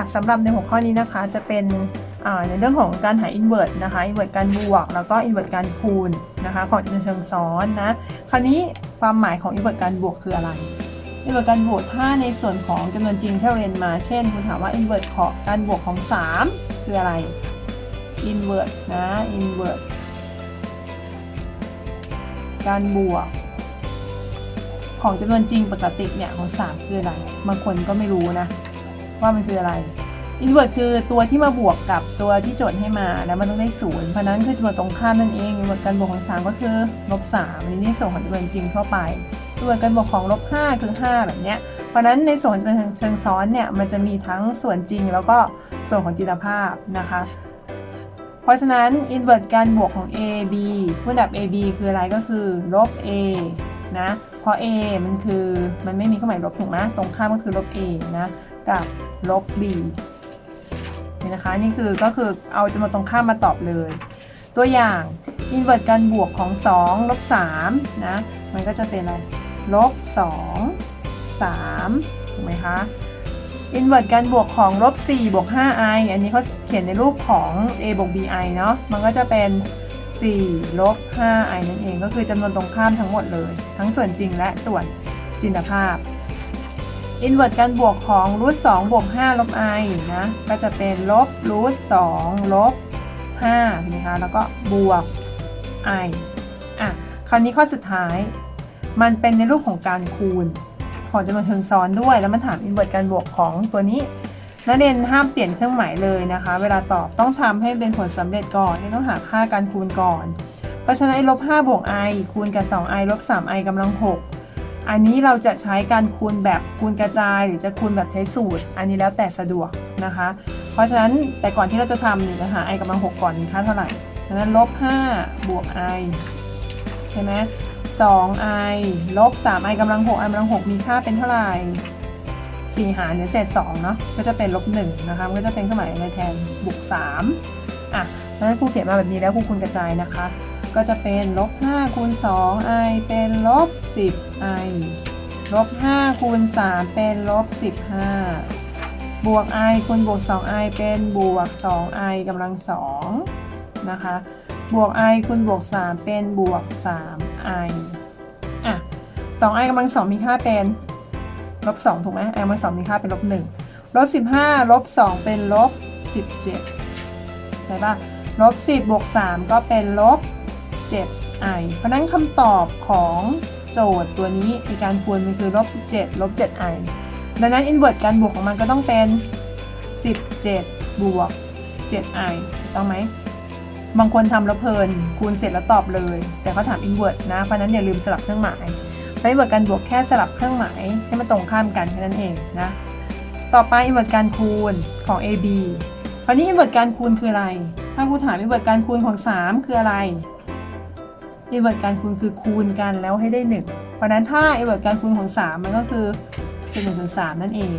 ค่ะสำหรับในหัวข้อนี้นะคะจะเป็นในเรื่องของการหา invert นะคะ invert การบวก แล้วก็ invert การคูณนะคะของจำนวนเชิงซ้อนนะคราวนี้ความหมายของ invert การบวกคืออะไร invert การบวกถ้าในส่วนของจำนวนจริงที่เราเรียนมา เช่น คุณถามว่า invert ของการบวกของ 3 คืออะไร invert นะ invert การบวก ของจำนวนจริงปกติเนี่ยของ 3 คืออะไรบางคนก็ไม่รู้นะ ว่ามันคืออะไร invert คือตัวที่มาบวกกับตัวที่โจทย์ให้มาแล้วมันต้องได้ศูนย์เพราะนั้นคือจำนวนตรงข้ามนั่นเอง invert การบวกของ 3 ก็คือลบ3อันนี้ส่วนของจำนวนจริงทั่วไป invert การบวกของลบ5คือ5แบบเนี้ยเพราะนั้นในส่วนเชิงซ้อนเนี่ยมันจะมีทั้งส่วนจริงแล้วก็ส่วนของจินตภาพนะคะ เพราะฉะนั้น invert การบวกของ a b คูณดับ a b คืออะไรก็คือลบ a นะเพราะ a มันคือมันไม่มีเครื่องหมายลบถูกไหมตรงข้ามก็คือลบ a นะ กับลบ b นี่นะคะนี่คือก็คือเอาจำนวนตรงข้ามมาตอบเลย ตัวอย่าง invert การบวกของ 2 ลบ3นะมันก็จะเป็นอะไรลบ 2 3ถูกไหมคะ invert การบวกของลบ4บวก 5i อันนี้เขาเขียนในรูปของ a บวก bi เนาะมันก็จะเป็น4ลบ 5i นั่นเอง ก็คือจำนวนตรงข้ามทั้งหมดเลย ทั้งส่วนจริงและส่วนจินตภาพ invert การบวกของรูท2บวก5ลบ i นะ ก็จะเป็นลบรูท2ลบ5ถูกไหมคะ แล้วก็บวก i อะ คราวนี้ข้อสุดท้าย มันเป็นในรูปของการคูณ ของจำนวนเชิงซ้อนด้วย แล้วมันถาม invert การบวกของตัวนี้นักเรียนห้ามเปลี่ยนเครื่องหมายเลยนะคะ เวลาตอบต้องทำให้เป็นผลสำเร็จก่อนที่ต้องหาค่าการคูณก่อน เพราะฉะนั้นไอ้ลบ5บวก i คูณกับ 2i ลบ 3i กำลัง 6 อันนี้เราจะใช้การคูณแบบคูณกระจาย หรือจะคูณแบบใช้สูตร อันนี้แล้วแต่สะดวกนะคะ เพราะฉะนั้นแต่ก่อนที่เราจะทำเนี่ยจะหา i กำลัง 6 ก่อนมีค่าเท่าไหร่ดังนั้นลบ 5 บวก i ใช่ไหม 2i ลบ 3i กำลัง 6i กำลัง 6 มีค่าเป็นเท่าไหร่4หารหรือเศษ2เนาะก็จะเป็นลบ1นะคะมันก็จะเป็นเครื่องหมายในแทนบวก3อะดังนั้นครูเขียนมาแบบนี้แล้วครูคูณกระจายนะคะ ก็จะเป็นลบ5คูณ 2i เป็นลบ 10i ลบ5คูณ3เป็นลบ15 บวก i คูณบวก 2i เป็นบวก 2i กำลัง2นะคะ บวก i คูณบวก 3 เป็นบวก 3i อะ 2i กำลัง2มีค่าเป็นลบ2ถูกไหม i กำลัง2มีค่าเป็นลบ1ลบ15ลบ2เป็นลบ17ใช่ป่ะลบ10บวก3ก็เป็นลบ 7i เพราะนั้นคำตอบของโจทย์ตัวนี้ในการคูณมันคือลบ17ลบ 7i ดังนั้น invert การบวกของมันก็ต้องเป็น 17 บวก 7i ถูกต้องไหม บางคนทำแล้วเพลิน คูณเสร็จแล้วตอบเลย แต่เขาถาม invert นะ เพราะฉะนั้นอย่าลืมสลับเครื่องหมายใช้ invert การบวกแค่สลับเครื่องหมายให้มันตรงข้ามกันแค่นั้นเองนะ ต่อไป invert การคูณของ AB คราวนี้ invert การคูณคืออะไร ถ้าครูถาม invert การคูณของ 3 คืออะไร invert การคูณคือคูณกันแล้วให้ได้ 1 เพราะนั้นถ้า invert การคูณของ 3 มันก็คือเป็น1ส่วน3นั่นเอง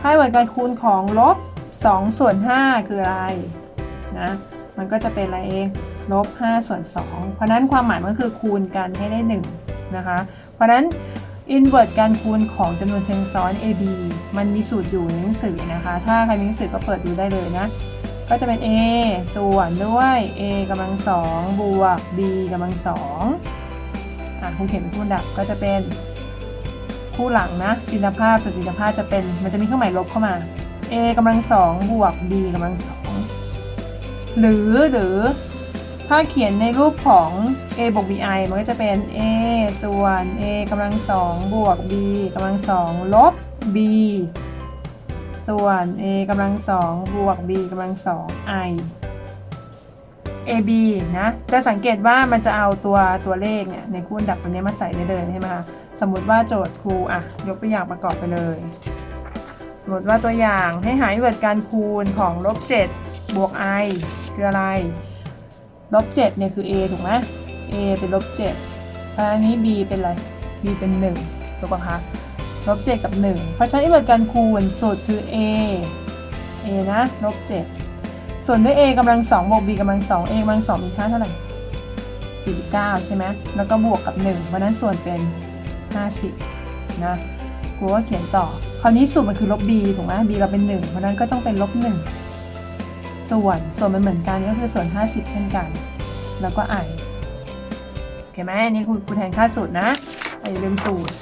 ถ้า invert การคูณของลบ2ส่วน5คืออะไรนะมันก็จะเป็นอะไรเองลบ5ส่วน2เพราะนั้นความหมายมันคือคูณกันให้ได้ 1 นะคะ เพราะนั้น invert การคูณของจำนวนเชิงซ้อน AB มันมีสูตรอยู่ในหนังสือนะคะ ถ้าใครมีหนังสือก็เปิดดูได้เลยนะ ก็จะเป็น a ส่วนด้วย a กำลัง2บวก b กำลัง2อะครูเขียนเป็นคู่ดับก็จะเป็นคู่หลังนะจินตภาพส่วนจินตภาพจะเป็นมันจะมีเครื่องหมายลบเข้ามา a กำลัง2บวก b กำลัง2หรือหรือถ้าเขียนในรูปของ a บวก bi มันก็จะเป็น a ส่วน a กำลัง2บวก b กำลัง2ลบ b ส่วน a กำลัง2บวก b กำลัง2 i ab นะ จะสังเกตว่ามันจะเอาตัวตัวเลขเนี่ยในคูณดับตัวนี้มาใส่ได้เลยใช่ไหมคะสมมติว่าโจทย์ครูอะยกตัวอย่างประกอบไปเลย สมมติว่าตัวอย่างให้หาอินเวอร์ตการคูณของลบ7บวก i คืออะไรลบ7เนี่ยคือ a ถูกไหม a เป็นลบ7อันนี้ b เป็นอะไร b เป็น 1ถูกปะคะ ลบ7กับ 1 เพราะฉะนั้นอินเวอร์ตการคูณสูตรคือ a a นะลบ7ส่วนด้วย a กำลัง2บวก b กำลัง2 a กำลัง2มีค่าเท่าไหร่49 ใช่ไหมแล้วก็บวกกับ 1 เพราะนั้นส่วนเป็น 50 นะกูก็เขียนต่อ คราวนี้สูตรมันคือลบ b ถูกไหม b เราเป็น 1 เพราะนั้นก็ต้องเป็นลบ 1 ส่วนส่วนมันเหมือนกันก็คือส่วน 50 เช่นกัน แล้วก็ i โอเคไหมอันนี้คือคูแทนค่าสูตรนะอย่าลืมสูตร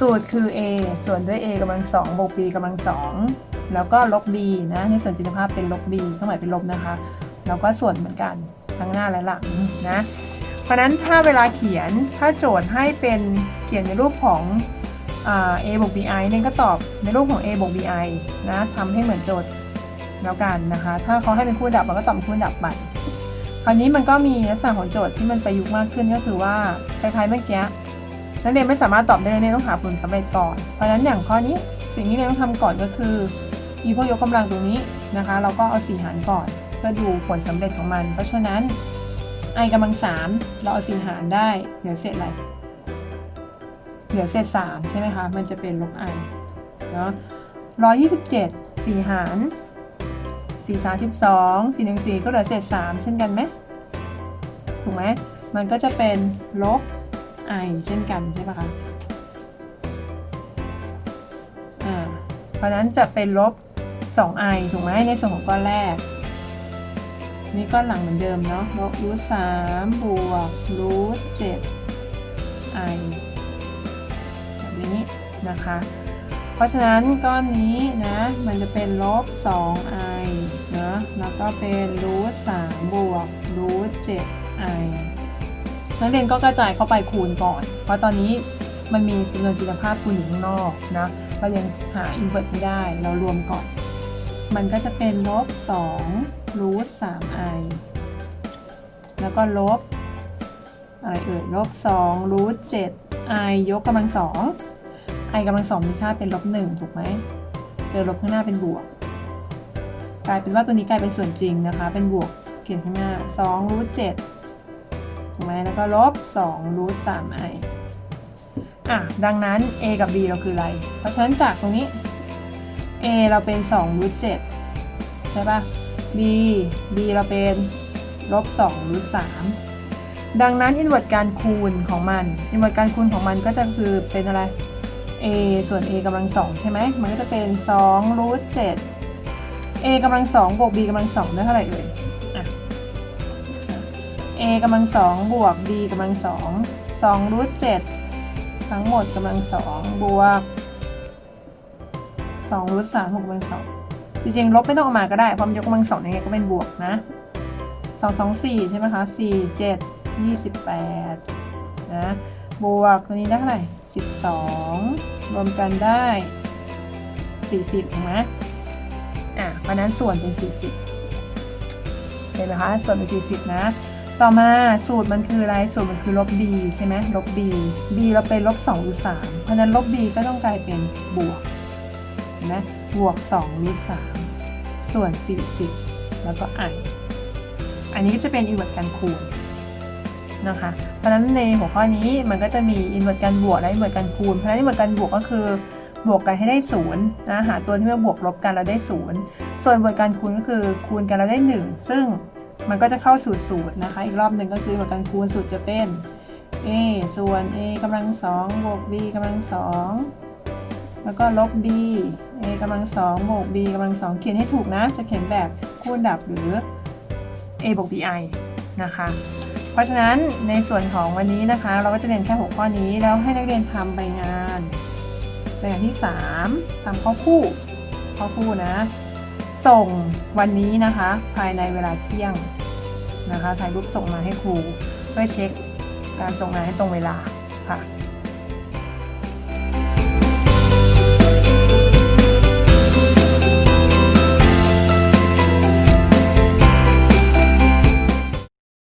สูตรคือ a ส่วนด้วย a กำลัง2บวก b กำลัง2แล้วก็ลบ b นะในส่วนจินภาพเป็นลบ b เครื่องหมายเป็นลบนะคะแล้วก็ส่วนเหมือนกันทั้งหน้าและหลังนะเพราะนั้นถ้าเวลาเขียนถ้าโจทย์ให้เป็นเขียนในรูปของอ่า a บวก bi เนี่ยก็ตอบในรูปของ a บวก bi นะทำให้เหมือนโจทย์แล้วกันนะคะ ถ้าเขาให้เป็นคู่ดับมันก็ตอบเป็นคู่ดับไปคราวนี้มันก็มีลักษณะของโจทย์ที่มันประยุกต์มากขึ้นก็คือว่าคล้ายๆเมื่อกี้ นักเรียนไม่สามารถตอบได้เลยเนี่ยต้องหาผลสำเร็จก่อน เพราะฉะนั้นอย่างข้อนี้สิ่งที่เรียนต้องทำก่อนก็คือมีพวกยกกำลังตรงนี้นะคะ เราก็เอาสี่หารก่อนเพื่อดูผลสำเร็จของมัน เพราะฉะนั้น i กำลังสามเราเอาสี่หารได้เหลือเศษอะไรเหลือเศษสามใช่ไหมคะมันจะเป็นลบ i เนาะร้อยยี่สิบเจ็ดสี่หารสี่สามสิบสองสี่หนึ่งสี่ก็เหลือเศษสามเช่นกันไหมถูกไหมมันก็จะเป็นลบ i เช่นกันใช่ปะคะอ่าเพราะนั้นจะเป็นลบ 2i ถูกไหมในส่วนของก้อนแรก นี่ก้อนหลังเหมือนเดิมเนาะลบรูทสามบวกรูทเจ็ด i แบบนี้นะคะ เพราะฉะนั้นก้อนนี้นะมันจะเป็นลบ 2i นะแล้วก็เป็นรูทสามบวกรูทเจ็ด i นักเรียนก็กระจายเข้าไปคูณก่อน เพราะตอนนี้มันมีจำนวนจิตภาพคูณอยู่ข้างนอกนะเรายังหาอินเวอร์ไม่ได้ เรารวมก่อน มันก็จะเป็นลบ2รูท3 i แล้วก็ลบอะไรเอ่ยลบ2รูท7 i ยกกำลัง2 i กำลัง2มีค่าเป็นลบ1ถูกไหม เจอลบข้างหน้าเป็นบวก กลายเป็นว่าตัวนี้กลายเป็นส่วนจริงนะคะ เป็นบวกเขียนข้างหน้า2รูท7 ถูกไหมแล้วก็ลบ2รูท3 i อะดังนั้น a กับ b เราคืออะไร เพราะฉะนั้นจากตรงนี้ a เราเป็น2รูท7ใช่ปะ b b เราเป็นลบ2รูท3ดังนั้นอินเวอร์ตการคูณของมันอินเวอร์ตการคูณของมันก็จะคือเป็นอะไร a ส่วน a กำลัง2ใช่ไหมมันก็จะเป็น2รูท7 a กำลัง2บวก b กำลัง2ได้เท่าไหร่เอ่ยอะ a กำลัง2บวก b กำลัง2 2รูท7ทั้งหมดกำลัง2บวกสองรูทสามหกกำลังสองจริงๆลบไม่ต้องเอามาก็ได้เพราะมันยกกำลังสองยังไงก็เป็นบวกนะสองสองสี่ใช่ไหมคะสี่เจ็ดยี่สิบแปดนะบวกตัวนี้ได้เท่าไหร่สิบสองรวมกันได้สี่สิบถูกไหมอะเพราะนั้นส่วนเป็นสี่สิบเห็นไหมคะส่วนเป็นสี่สิบนะ ต่อมาสูตรมันคืออะไร สูตรมันคือลบ b ใช่ไหมลบ b b เราเป็นลบ2รูท3เพราะนั้นลบ b ก็ต้องกลายเป็นบวกเห็นไหมบวก2รูท3ส่วน 40 แล้วก็ i อันนี้ก็จะเป็นอินเวอร์ตการคูณนะคะ เพราะฉะนั้นในหัวข้อนี้มันก็จะมีอินเวอร์ตการบวกและอินเวอร์ตการคูณ เพราะฉะนั้นอินเวอร์ตการบวกก็คือบวกกันให้ได้ศูนย์นะหาตัวที่มาบวกลบกันแล้วได้ศูนย์ส่วนอินเวอร์ตการคูณก็คือคูณกันแล้วได้ 1 ซึ่ง มันก็จะเข้าสู่สูตรนะคะ อีกรอบหนึ่งก็คืออินเวอร์ตการคูณสูตรจะเป็น a ส่วน a กำลัง2บวก b กำลัง2แล้วก็ลบ b a กำลังสองบวก b กำลังสองเขียนให้ถูกนะ จะเขียนแบบคูณดับหรือ a บวก bi นะคะ เพราะฉะนั้นในส่วนของวันนี้นะคะ เราก็จะเรียนแค่หัวข้อนี้แล้วให้นักเรียนทำใบงานใบงานที่3ทำข้อคู่ข้อคู่นะ ส่งวันนี้นะคะ ภายในเวลาเที่ยงนะคะถ่ายรูปส่งมาให้ครู เพื่อเช็คการส่งงานให้ตรงเวลาค่ะ